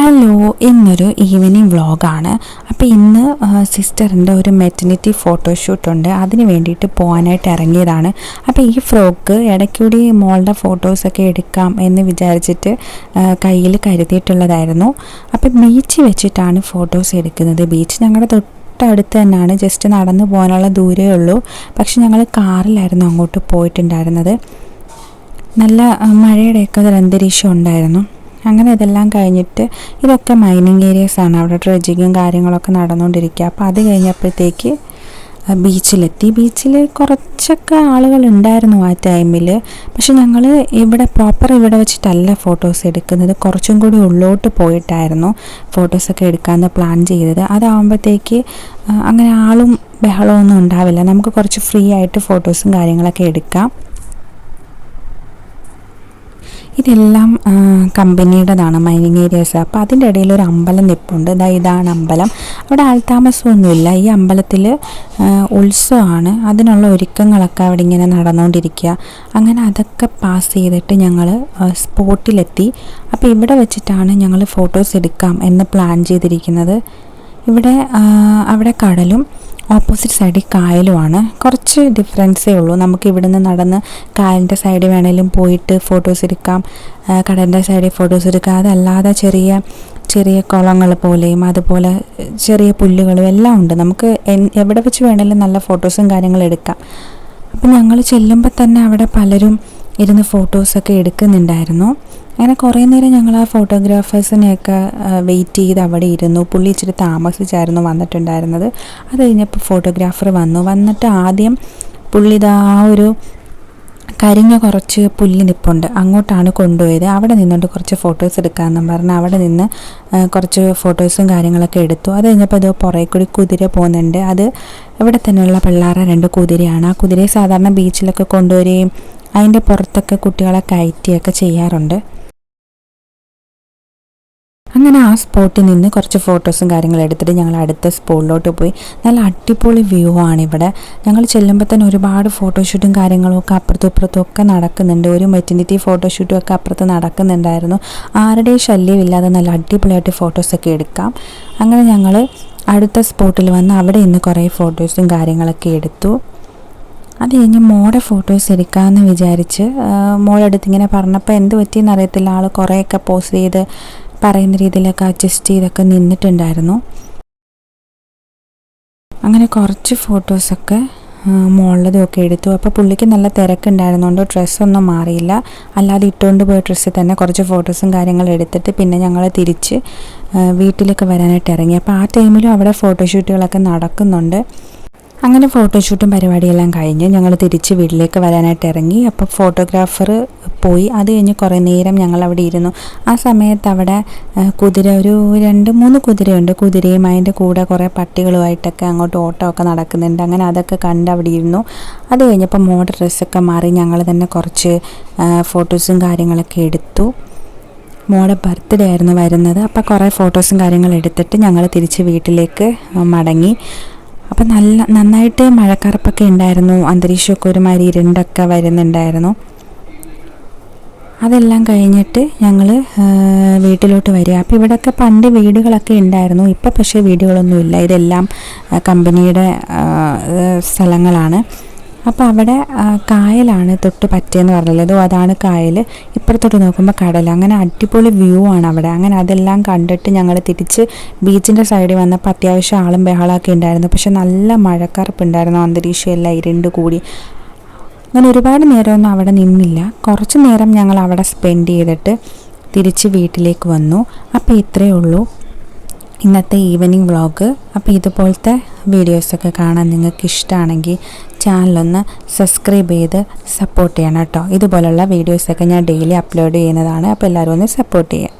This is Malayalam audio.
ഹലോ ഇന്നൊരു ഈവനിങ് വ്ളോഗാണ് അപ്പോൾ ഇന്ന് സിസ്റ്ററിന്റെ ഒരു മെറ്റർണിറ്റി ഫോട്ടോഷൂട്ട് ഉണ്ട്. അതിന് വേണ്ടിയിട്ട് പോകാനായിട്ട് ഇറങ്ങിയതാണ്. അപ്പോൾ ഈ ഫ്രോക്ക് ഇടയ്ക്കൂടി മോളുടെ ഫോട്ടോസൊക്കെ എടുക്കാം എന്ന് വിചാരിച്ചിട്ട് കയ്യിൽ കരുതിയിട്ടുള്ളതായിരുന്നു. അപ്പോൾ ബീച്ച് വെച്ചിട്ടാണ് ഫോട്ടോസ് എടുക്കുന്നത്. ബീച്ച് ഞങ്ങളുടെ തൊട്ടടുത്ത് തന്നെയാണ്. ജസ്റ്റ് നടന്നു പോകാനുള്ള ദൂരമേ ഉള്ളൂ. പക്ഷെ ഞങ്ങൾ കാറിലായിരുന്നു അങ്ങോട്ട് പോയിട്ടുണ്ടായിരുന്നത്. നല്ല മഴയുടെയൊക്കെ ഒരു അന്തരീക്ഷം ഉണ്ടായിരുന്നു. അങ്ങനെ ഇതെല്ലാം കഴിഞ്ഞിട്ട് ഇതൊക്കെ മൈനിങ് ഏരിയസ് ആണ്. അവിടെ ഡ്രഡ്ജിങ്ങും കാര്യങ്ങളൊക്കെ നടന്നുകൊണ്ടിരിക്കുക. അപ്പോൾ അത് കഴിഞ്ഞപ്പോഴത്തേക്ക് ബീച്ചിലെത്തി ബീച്ചിൽ കുറച്ചൊക്കെ ആളുകൾ ഉണ്ടായിരുന്നു ആ ടൈമിൽ പക്ഷെ ഞങ്ങൾ ഇവിടെ പ്രോപ്പർ ഇവിടെ വെച്ചിട്ടല്ല ഫോട്ടോസ് എടുക്കുന്നത്. കുറച്ചും കൂടി ഉള്ളോട്ട് പോയിട്ടായിരുന്നു ഫോട്ടോസൊക്കെ എടുക്കാമെന്ന് പ്ലാൻ ചെയ്തത്. അതാവുമ്പോഴത്തേക്ക് അങ്ങനെ ആളും ബഹളമൊന്നും ഉണ്ടാവില്ല. നമുക്ക് കുറച്ച് ഫ്രീ ആയിട്ട് ഫോട്ടോസും കാര്യങ്ങളൊക്കെ എടുക്കാം. ഇതെല്ലാം കമ്പനിയുടേതാണ് മൈനിങ് ഏരിയാസ് അപ്പോൾ അതിന്റെ ഇടയിൽ ഒരു അമ്പലം നിപ്പുണ്ട്. ഇതാ ഇതാണ് അമ്പലം. അവിടെ ആൾതാമസമൊന്നുമില്ല. ഈ അമ്പലത്തിൽ ഉത്സവമാണ്. അതിനുള്ള ഒരുക്കങ്ങളൊക്കെ അവിടെ ഇങ്ങനെ നടന്നുകൊണ്ടിരിക്കുക. അങ്ങനെ അതൊക്കെ പാസ് ചെയ്തിട്ട് ഞങ്ങൾ സ്പോട്ടിലെത്തി. അപ്പോൾ ഇവിടെ വെച്ചിട്ടാണ് ഞങ്ങൾ ഫോട്ടോസ് എടുക്കാം എന്ന് പ്ലാൻ ചെയ്തിരിക്കുന്നത്. ഇവിടെ അവിടെ കടലും ഓപ്പോസിറ്റ് സൈഡിൽ കായലുമാണ്. കുറച്ച് ഡിഫറൻസേ ഉള്ളൂ. നമുക്ക് ഇവിടുന്ന് നടന്ന് കായലിന്റെ സൈഡിൽ വേണേലും പോയിട്ട് ഫോട്ടോസ് എടുക്കാം. കടലിന്റെ സൈഡിൽ ഫോട്ടോസ് എടുക്കാം. അതല്ലാതെ ചെറിയ ചെറിയ കുളങ്ങൾ പോലെയും അതുപോലെ ചെറിയ പുല്ലുകളും എല്ലാം ഉണ്ട്. നമുക്ക് എവിടെ വെച്ച് വേണേലും നല്ല ഫോട്ടോസും കാര്യങ്ങളും എടുക്കാം. അപ്പം ഞങ്ങൾ ചെല്ലുമ്പോൾ തന്നെ അവിടെ പലരും ഇരുന്ന് ഫോട്ടോസൊക്കെ എടുക്കുന്നുണ്ടായിരുന്നു. അങ്ങനെ കുറേ നേരം ഞങ്ങൾ ആ ഫോട്ടോഗ്രാഫേഴ്സിനെയൊക്കെ വെയിറ്റ് ചെയ്ത് അവിടെ ഇരുന്നു. പുള്ളി ഇച്ചിരി താമസിച്ചായിരുന്നു വന്നിട്ടുണ്ടായിരുന്നത്. അത് കഴിഞ്ഞപ്പോൾ ഫോട്ടോഗ്രാഫർ വന്നു. വന്നിട്ട് ആദ്യം പുള്ളി ഇതാ ഒരു കരിഞ്ഞ കുറച്ച് പുല്ല് നിപ്പുണ്ട്. അങ്ങോട്ടാണ് കൊണ്ടുപോയത്. അവിടെ നിന്നുകൊണ്ട് കുറച്ച് ഫോട്ടോസ് എടുക്കാമെന്നും പറഞ്ഞ് അവിടെ നിന്ന് കുറച്ച് ഫോട്ടോസും കാര്യങ്ങളൊക്കെ എടുത്തു. അത് കഴിഞ്ഞപ്പോൾ അത് പുറകെ കൂടി കുതിര പോകുന്നുണ്ട്. അത് ഇവിടെ തന്നെയുള്ള പിള്ളേരെ രണ്ട് കുതിരയാണ്. ആ കുതിരയെ സാധാരണ ബീച്ചിലൊക്കെ കൊണ്ടുവരികയും അതിന്റെ പുറത്തൊക്കെ കുട്ടികളെ കയറ്റിയൊക്കെ ചെയ്യാറുണ്ട്. അങ്ങനെ ആ സ്പോട്ടിൽ നിന്ന് കുറച്ച് ഫോട്ടോസും കാര്യങ്ങളും എടുത്തിട്ട് ഞങ്ങൾ അടുത്ത സ്പോട്ടിലോട്ട് പോയി. നല്ല അടിപൊളി വ്യൂ ആണ് ഇവിടെ. ഞങ്ങൾ ചെല്ലുമ്പോൾ തന്നെ ഒരുപാട് ഫോട്ടോഷൂട്ടും കാര്യങ്ങളും ഒക്കെ അപ്പുറത്തും ഇപ്പുറത്തും ഒക്കെ നടക്കുന്നുണ്ട്. ഒരു മെറ്റിനിറ്റി ഫോട്ടോഷൂട്ടും ഒക്കെ അപ്പുറത്ത് നടക്കുന്നുണ്ടായിരുന്നു. ആരുടെയും ശല്യമില്ലാതെ നല്ല അടിപൊളിയായിട്ട് ഫോട്ടോസൊക്കെ എടുക്കാം. അങ്ങനെ ഞങ്ങൾ അടുത്ത സ്പോട്ടിൽ വന്ന് അവിടെ നിന്ന് കുറേ ഫോട്ടോസും കാര്യങ്ങളൊക്കെ എടുത്തു. അത് കഴിഞ്ഞ് മോടെ ഫോട്ടോസ് എടുക്കാമെന്ന് വിചാരിച്ച് മോളെടുത്ത് ഇങ്ങനെ പറഞ്ഞപ്പോൾ എന്ത് പറ്റിയെന്നറിയത്തില്ല ആൾ കുറേയൊക്കെ പോസ്റ്റ് ചെയ്ത് പറയുന്ന രീതിയിലൊക്കെ അഡ്ജസ്റ്റ് ചെയ്തൊക്കെ നിന്നിട്ടുണ്ടായിരുന്നു. അങ്ങനെ കുറച്ച് ഫോട്ടോസൊക്കെ മുകളിലതൊക്കെ എടുത്തു. അപ്പോൾ പുള്ളിക്ക് നല്ല തിരക്കുണ്ടായിരുന്നുകൊണ്ട് ഡ്രസ്സൊന്നും മാറിയില്ല. അല്ലാതെ ഇട്ടുകൊണ്ട് പോയ ഡ്രസ്സ് തന്നെ കുറച്ച് ഫോട്ടോസും കാര്യങ്ങളും എടുത്തിട്ട് പിന്നെ ഞങ്ങൾ തിരിച്ച് വീട്ടിലേക്ക് വരാനായിട്ട് ഇറങ്ങി. അപ്പോൾ ആ ടൈമിലും അവിടെ ഫോട്ടോഷൂട്ടുകളൊക്കെ നടക്കുന്നുണ്ട്. അങ്ങനെ ഫോട്ടോഷൂട്ടും പരിപാടിയെല്ലാം കഴിഞ്ഞ് ഞങ്ങൾ തിരിച്ച് വീട്ടിലേക്ക് വരാനായിട്ട് ഇറങ്ങി. അപ്പോൾ ഫോട്ടോഗ്രാഫർ പോയി. അത് കഴിഞ്ഞ് കുറേ നേരം ഞങ്ങൾ അവിടെ ഇരുന്നു. ആ സമയത്ത് അവിടെ കുതിര ഒരു രണ്ട് മൂന്ന് കുതിരയുണ്ട്. കുതിരയും അതിന്റെ കൂടെ കുറേ പട്ടികളുമായിട്ടൊക്കെ അങ്ങോട്ട് ഓട്ടമൊക്കെ നടക്കുന്നുണ്ട്. അങ്ങനെ അതൊക്കെ കണ്ട് അവിടെ ഇരുന്നു. അത് കഴിഞ്ഞപ്പോൾ മോഡൽ ഡ്രസ്സൊക്കെ മാറി ഞങ്ങൾ തന്നെ കുറച്ച് ഫോട്ടോസും കാര്യങ്ങളൊക്കെ എടുത്തു. മോളെ ബർത്ത്ഡേ ആയിരുന്നു വരുന്നത്. അപ്പോൾ കുറേ ഫോട്ടോസും കാര്യങ്ങളും എടുത്തിട്ട് ഞങ്ങൾ തിരിച്ച് വീട്ടിലേക്ക് മടങ്ങി. അപ്പം നല്ല നന്നായിട്ട് മഴക്കറുപ്പൊക്കെ ഉണ്ടായിരുന്നു. അന്തരീക്ഷമൊക്കെ ഒരുമാതിരി ഇരുണ്ടൊക്കെ വരുന്നുണ്ടായിരുന്നു. അതെല്ലാം കഴിഞ്ഞിട്ട് ഞങ്ങൾ വീട്ടിലോട്ട് വരിക. അപ്പോൾ ഇവിടെയൊക്കെ പണ്ട് വീടുകളൊക്കെ ഉണ്ടായിരുന്നു. ഇപ്പോൾ പക്ഷേ വീടുകളൊന്നുമില്ല. ഇതെല്ലാം കമ്പനിയുടെ സ്ഥലങ്ങളാണ്. അപ്പോൾ അവിടെ കായലാണ് തൊട്ട് പറ്റിയെന്ന് പറഞ്ഞത് അതാണ് കായൽ ഇപ്പുറത്തോട്ട് നോക്കുമ്പോൾ കടൽ അങ്ങനെ അടിപൊളി വ്യൂ ആണ് അവിടെ. അങ്ങനെ അതെല്ലാം കണ്ടിട്ട് ഞങ്ങൾ തിരിച്ച് ബീച്ചിന്റെ സൈഡിൽ വന്നപ്പോൾ അത്യാവശ്യം ആളും ബഹളമൊക്കെ ഉണ്ടായിരുന്നു. പക്ഷെ നല്ല മഴക്കറുപ്പുണ്ടായിരുന്നു അന്തരീക്ഷം എല്ലാം ഇരുണ്ട് കൂടി. അങ്ങനെ ഒരുപാട് നേരമൊന്നും അവിടെ നിന്നില്ല. കുറച്ച് നേരം ഞങ്ങൾ അവിടെ സ്പെൻഡ് ചെയ്തിട്ട് തിരിച്ച് വീട്ടിലേക്ക് വന്നു. അപ്പോൾ ഇത്രയേ ഉള്ളൂ. ഇന്നത്തെ ഈവനിങ് വ്ളോഗ് അപ്പോൾ ഇതുപോലത്തെ വീഡിയോസൊക്കെ കാണാൻ നിങ്ങൾക്ക് ഇഷ്ടമാണെങ്കിൽ ചാനലൊന്ന് സബ്സ്ക്രൈബ് ചെയ്ത് സപ്പോർട്ട് ചെയ്യണം കേട്ടോ. ഇതുപോലുള്ള വീഡിയോസൊക്കെ ഞാൻ ഡെയിലി അപ്ലോഡ് ചെയ്യുന്നതാണ്. അപ്പോൾ എല്ലാവരും ഒന്ന് സപ്പോർട്ട് ചെയ്യാം